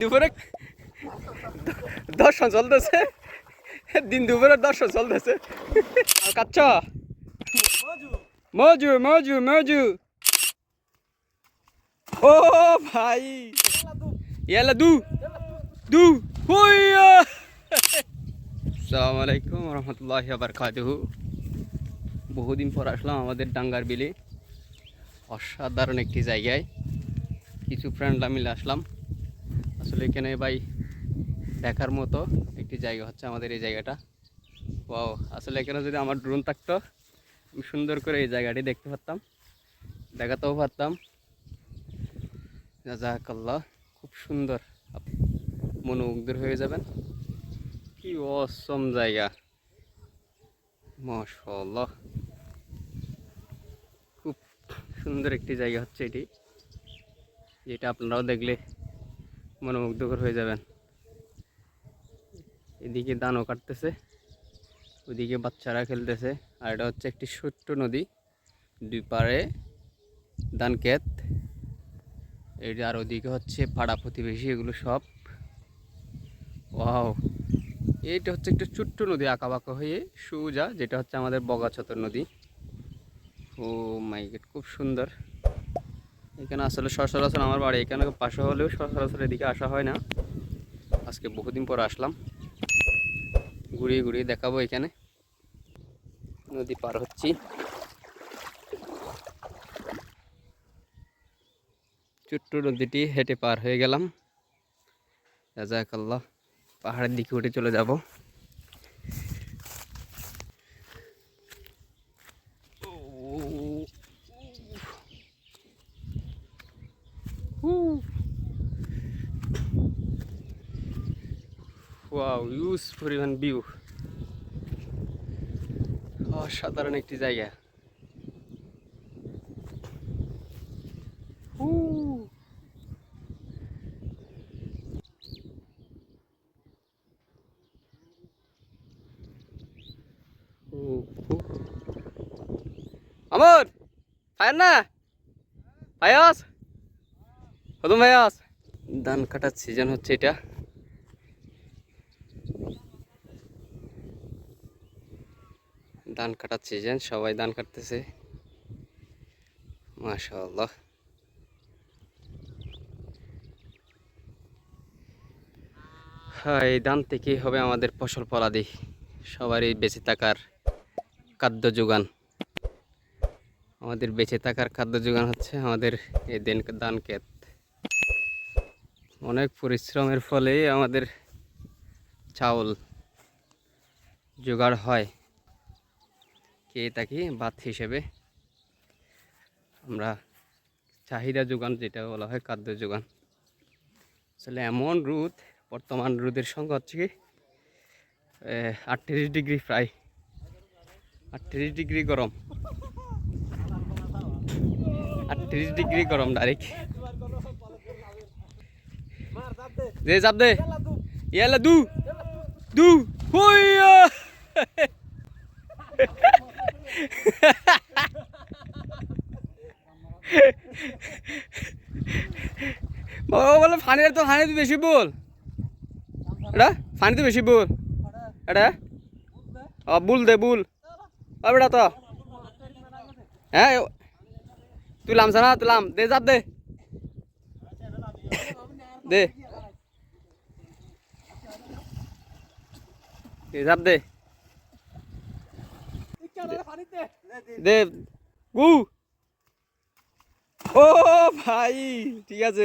দুপুরে দর্শন চলতেছে। দিন দুপুরে দর্শন চলতেছে। কাচ্চ মজু মজু মজু। ও ভাই। ইয়ালা দু দু, হুইয়া। আলাইকুম রহমতুল্লাহ বারকাতুহু। বহুদিন পর আসলাম আমাদের ডাঙ্গার বিলে। অসাধারণ একটি জায়গায়। কিছু ফ্রেন্ডরা মিলে আসলাম। আসলে এখানে ভাই দেখার মতো একটি জায়গা হচ্ছে আমাদের এই জায়গাটা। ও আসলে এখানে যদি আমার ড্রোন থাকতো, আমি সুন্দর করে এই জায়গাটি দেখতে পারতাম, দেখাতেও পারতাম। জাজাকাল্লাহ, খুব সুন্দর। মনোমুগ্ধর হয়ে যাবেন। কি অসম জায়গা। মাশাল্লাহ খুব সুন্দর একটি জায়গা হচ্ছে এটি। যেটা আপনারাও দেখলে মনোমুগ্ধকর হয়ে যাবেন। এদিকে দানও কাটতেছে, ওদিকে বাচ্চারা খেলতেছে। আর এটা হচ্ছে একটি ছোট্ট নদী, দুই পাড়ে ধান ক্ষেত এটা আর ওদিকে হচ্ছে পাড়া প্রতিবেশী, এগুলো সব। ওয়াও! এইটা হচ্ছে একটা ছোট্ট নদী আঁকা বাঁকা হয়ে সুজা, যেটা হচ্ছে আমাদের বগাছতর নদী। ও মাইকেট খুব সুন্দর। এখানে আসলে সচরাচর আমার বাড়ি, এখানে পাশে হলেও সচরাচর এদিকে আসা হয় না। আজকে বহুদিন পর আসলাম। ঘুরিয়ে ঘুরিয়ে দেখাবো এখানে। নদী পার হচ্ছি। ছোট্ট নদীটি হেঁটে পার হয়ে গেলাম। রাজাকাল্লাহ পাহাড়ের দিকে উঠে চলে যাব। ওয়াও ইউজ পরিমাণ ভিউ অসাধারণ একটি জায়গা। আমর ফায়ার না ফায়াস কদম ফায়াস ধান কাটার সিজন হচ্ছে এটা ধান কাটার সিজন সবাই ধান কাটতেছে। মাশাআল্লাহ। হ্যাঁ এই ধান থেকেই হবে আমাদের ফসল ফলাদি। সবারই বেঁচে থাকার খাদ্য যোগান। আমাদের বেঁচে থাকার খাদ্য যোগান হচ্ছে আমাদের এই দেন ধান ক্ষেত। অনেক পরিশ্রমের ফলে আমাদের চাউল জোগাড় হয়। খেয়ে থাকি ভাত হিসেবে। আমরা চাহিদা যোগান যেটা বলা হয় খাদ্য যোগান। আসলে এমন রোদ, বর্তমান রোদের সঙ্গে হচ্ছে কি আটত্রিশ ডিগ্রি প্রায়। আটত্রিশ ডিগ্রি গরম। আটত্রিশ ডিগ্রি গরম ডাইরেক্ট দে, চাপ ইয়ালা দু। দু হুইয়া বাবা বলে ফানির তো ফানি বেশি বল। এটা? ফানি তো বেশি বল। এটা? বুল দে, বুল। বেটা, তো। হ্যাঁ তুলাম সানা তুলাম দে যাব দে। দে। দে। দে, গু। ও, ভাই, ঠিক আছে।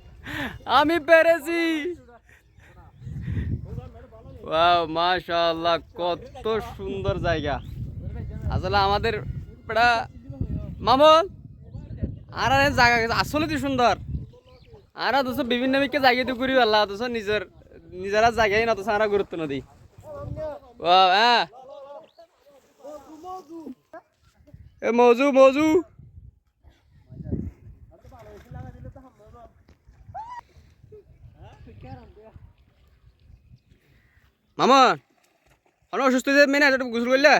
আমি পেরেছি। ওয়াও মাশাআল্লাহ, কত সুন্দর জায়গা। আসলে আমাদের মামন, আর আর জায়গা আসলে তো সুন্দর। আর অথচ বিভিন্ন মিকে জায়গায় তো করি পারলা অথচ নিজের নিজেরা জায়গায় না অথচ আমরা গুরুত্ব না দিই। ও হ্যাঁ। মজু মজু। মামা আমি অসুস্থ হয়ে মেনে একটু গোসল করলে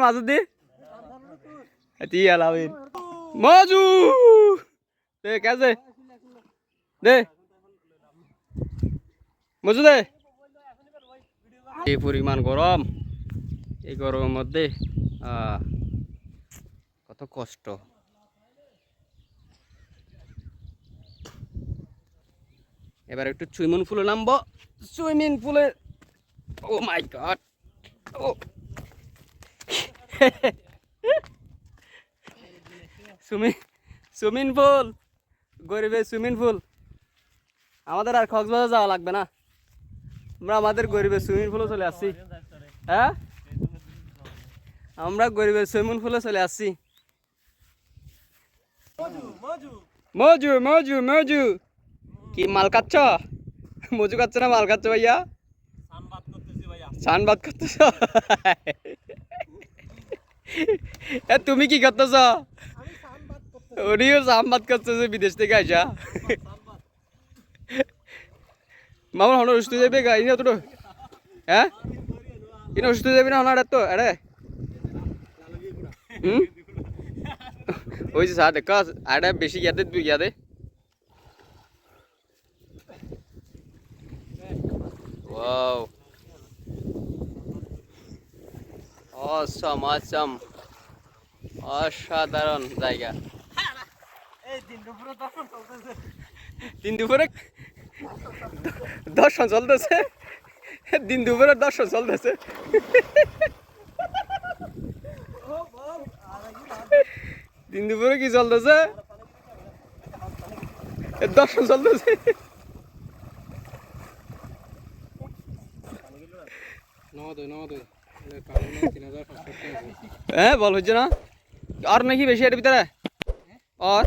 ভাই দি? মজু! দে, কাজে দে। মজু দে। এই পরিমাণ গরম এই গরমের মধ্যে কত কষ্ট। এবার একটু সুইমিং পুলে নামবো। সুইমিং পুলে ও my god oh swimming swimming pool গরিবের সুইমিং পুল আমাদের আর কক্সবাজার যাওয়া লাগবে না। আমরা আমাদের গরিবের সুইমিং পুলে চলে আসছি। হ্যাঁ? আমরা গরিবের সুইমিং পুলে চলে আসছি। মজু মজু মজু। কি মাল খাচ্ছ? মজু খাচ্ছ না মাল খাচ্ছ ভাইয়া? সান বাদ করতেছ? এ তুমি কি করতেছ? উনিও সাম বাদ করতেছে বিদেশ থেকে আইসা। মামা হন অসুস্থ যাবে গা ইনি তো হ্যাঁ? ইনি অসুস্থ যাবি না হনার তো আরে। হুম? ওই যে সাথ দেখ আরে বেশি ইয়াদে তুই ইয়াদে ওয়াও অসম অসম অসাধারণ জায়গা দিন দুপুরে দর্শন চলতেছে দিন দুপুরে দর্শন চলতেছে দিন দুপুরে কি চলতেছে দর্শন চলতেছে হ্যাঁ বল হচ্ছে না? আর নাকি বেশি এর ভিতরে? আর?